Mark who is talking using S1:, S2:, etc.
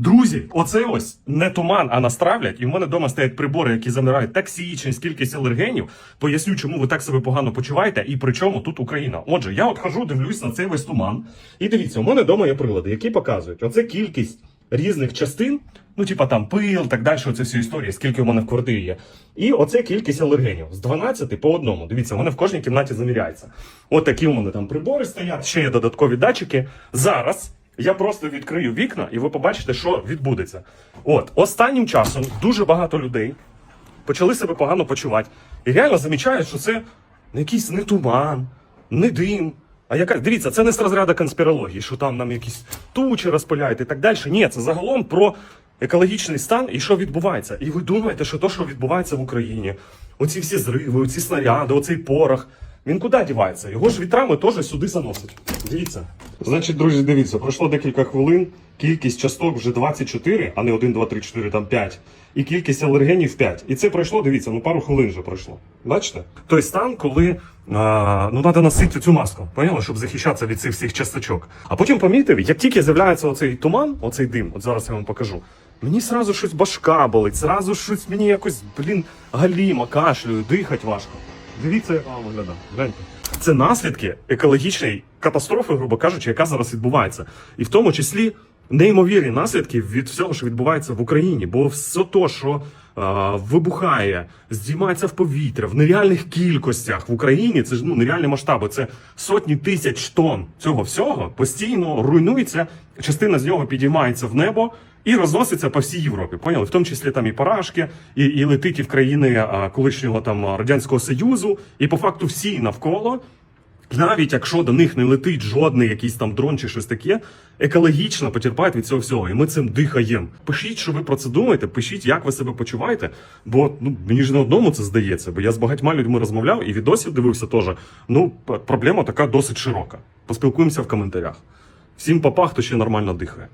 S1: Друзі, оце ось не туман, а нас травлять. І в мене вдома стоять прибори, які замирають токсичність, кількість алергенів. Поясню, чому ви так себе погано почуваєте, і при чому тут Україна. Отже, я от хожу, дивлюсь на цей весь туман. І дивіться, у мене вдома є прилади, які показують оце кількість різних частин, ну типа там пил, так далі, оце всі історії, скільки у мене в квартирі є. І оце кількість алергенів з 12 по одному. Дивіться, вони в кожній кімнаті заміряються. От такі у мене там прибори стоять, ще є додаткові датчики. Зараз. Я просто відкрию вікна, і ви побачите, що відбудеться. От останнім часом дуже багато людей почали себе погано почувати. І реально замічають, що це не якийсь не туман, не дим. А яка дивіться, це не з розряду конспірології, що там нам якісь тучі розпиляють і так далі. Ні, це загалом про екологічний стан і що відбувається. І ви думаєте, що то, що відбувається в Україні, оці всі зриви, оці снаряди, оцей порох. Він куди дівається? Його ж вітрами теж сюди заносить. Дивіться. Значить, друзі, дивіться, пройшло декілька хвилин. Кількість часток вже 24, а не 1, 2, 3, 4, там 5. І кількість алергенів 5. І це пройшло, дивіться, ну пару хвилин вже пройшло. Бачите? Той стан, коли а, ну треба носити цю маску, поняли, щоб захищатися від цих всіх часточок. А потім помітив, як тільки з'являється оцей туман, оцей дим, от зараз я вам покажу. Мені сразу щось башка болить, сразу щось мені якось, блін, галіма, кашлюю, дихати важко. Дивіться, як вона виглядає. Гляньте. Це наслідки екологічної катастрофи, грубо кажучи, яка зараз відбувається. І в тому числі неймовірні наслідки від всього, що відбувається в Україні. Бо все то, що вибухає, здіймається в повітря в нереальних кількостях в Україні, це ж ну нереальні масштаби. Це сотні тисяч тонн цього всього постійно руйнується. Частина з нього підіймається в небо. І розноситься по всій Європі, поняли? В тому числі там і парашки, і, і летить і в країни колишнього там радянського союзу, і по факту всі навколо. Навіть якщо до них не летить жодний якийсь там дрон чи щось таке, екологічно потерпають від цього всього, і ми цим дихаємо. Пишіть, що ви про це думаєте, пишіть, як ви себе почуваєте. Бо ну мені ж не одному це здається, бо я з багатьма людьми розмовляв і відосів дивився теж. Ну, проблема така досить широка. Поспілкуємося в коментарях. Всім папа, хто ще нормально дихає.